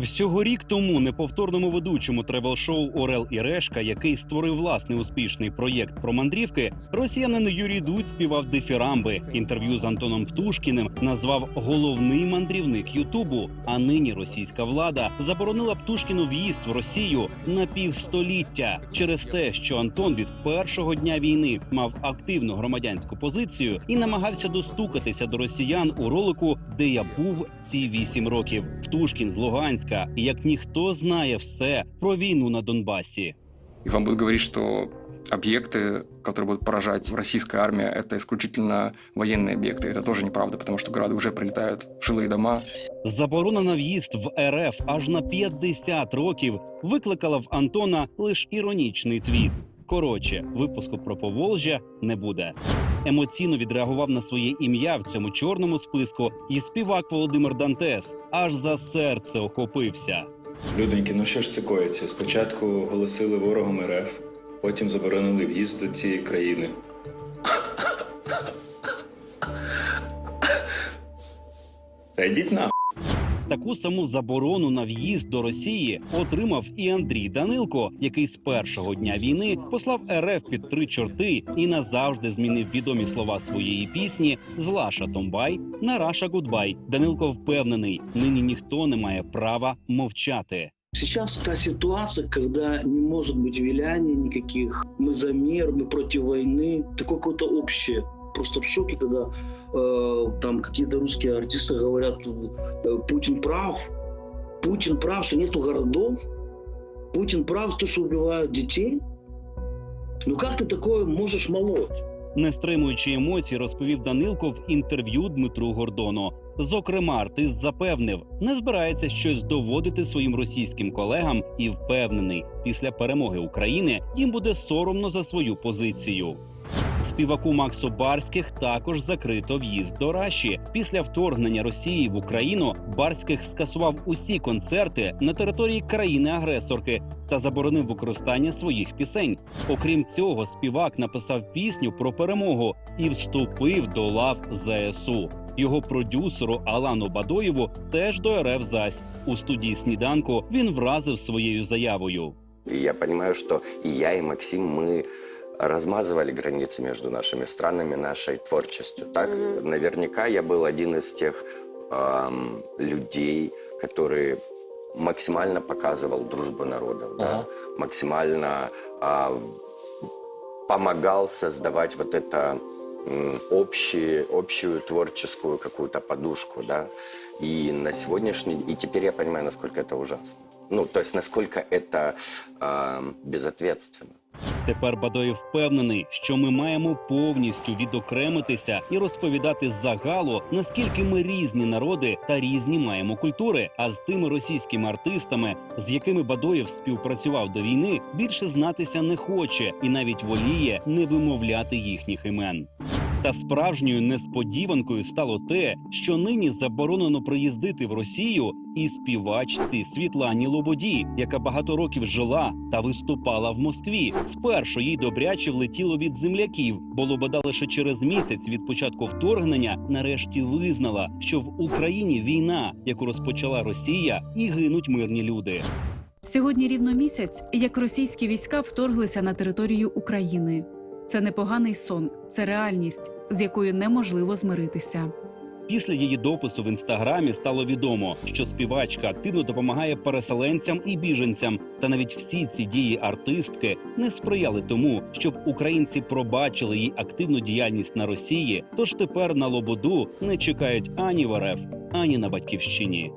Всього рік тому неповторному ведучому тревел-шоу Орел і Решка, який створив власний успішний проєкт про мандрівки, росіянин Юрій Дудь співав дифірамби. Інтерв'ю з Антоном Птушкіним назвав головний мандрівник Ютубу. А нині російська влада заборонила Птушкіну в'їзд в Росію на півстоліття через те, що Антон від першого дня війни мав активну громадянську позицію і намагався достукатися до росіян у ролику, де я був ці вісім років. Птушкін з Луганська, як ніхто знає все про війну на Донбасі. И вам будут говорить, что объекты, которые будут поражать российская армия, это исключительно военные объекты. Это тоже неправда, потому что грады уже прилетают в жилые дома. Заборона на в'їзд в РФ аж на 50 років викликала в Антона лише іронічний твіт. Коротше, випуску про Поволжя не буде. Емоційно відреагував на своє ім'я в цьому чорному списку і співак Володимир Дантес аж за серце охопився. Людоньки, ну що ж це коїться? Спочатку оголосили ворогом РФ, потім заборонили в'їзд до цієї країни. Та йдіть на. Таку саму заборону на в'їзд до Росії отримав і Андрій Данилко, який з першого дня війни послав РФ під три чорти і назавжди змінив відомі слова своєї пісні з Лаша Томбай на Раша Гудбай. Данилко впевнений, нині ніхто не має права мовчати. Сейчас та ситуация, когда не может быть виляний никаких. Мы за мир, мы против войны. Такое какое-то общее. Просто в шоке, когда э, там какие-то русские артисты говорят, э, Путин прав. Путин прав, что нету городов. Путин прав, то, что убивают детей. Ну как ты такое можешь молоть? Не стримуючи емоцій, розповів Данилко в інтерв'ю Дмитру Гордону. Зокрема, артист запевнив, не збирається щось доводити своїм російським колегам і впевнений, після перемоги України їм буде соромно за свою позицію. Співаку Максу Барських також закрито в'їзд до Раші. Після вторгнення Росії в Україну Барських скасував усі концерти на території країни-агресорки та заборонив використання своїх пісень. Окрім цього, співак написав пісню про перемогу і вступив до лав ЗСУ. Його продюсеру Алану Бадоєву теж до РФ зась. У студії сніданку він вразив своєю заявою. Я понимаю, что и я, и Максим, мы размазывали границы между нашими странами, нашей творчестью. Так, наверняка я был один из тех ам, людей, который максимально показывал дружбу народов, да, максимально а, помогал создавать вот это м, общие, общую творческую какую-то подушку, да. И на сегодняшний и теперь я понимаю, насколько это ужасно. Ну, то есть насколько это ам, безответственно. Тепер Бадоєв впевнений, що ми маємо повністю відокремитися і розповідати загалу, наскільки ми різні народи та різні маємо культури. А з тими російськими артистами, з якими Бадоєв співпрацював до війни, більше знатися не хоче і навіть воліє не вимовляти їхніх імен. Та справжньою несподіванкою стало те, що нині заборонено приїздити в Росію і співачці Світлані Лободі, яка багато років жила та виступала в Москві. Спершу їй добряче влетіло від земляків, бо Лобода лише через місяць від початку вторгнення нарешті визнала, що в Україні війна, яку розпочала Росія, і гинуть мирні люди. Сьогодні рівно місяць, як російські війська вторглися на територію України. Це непоганий сон, це реальність, з якою неможливо змиритися. Після її допису в інстаграмі стало відомо, що співачка активно допомагає переселенцям і біженцям. Та навіть всі ці дії артистки не сприяли тому, щоб українці пробачили її активну діяльність на Росії. Тож тепер на лободу не чекають ані в РФ, ані на батьківщині.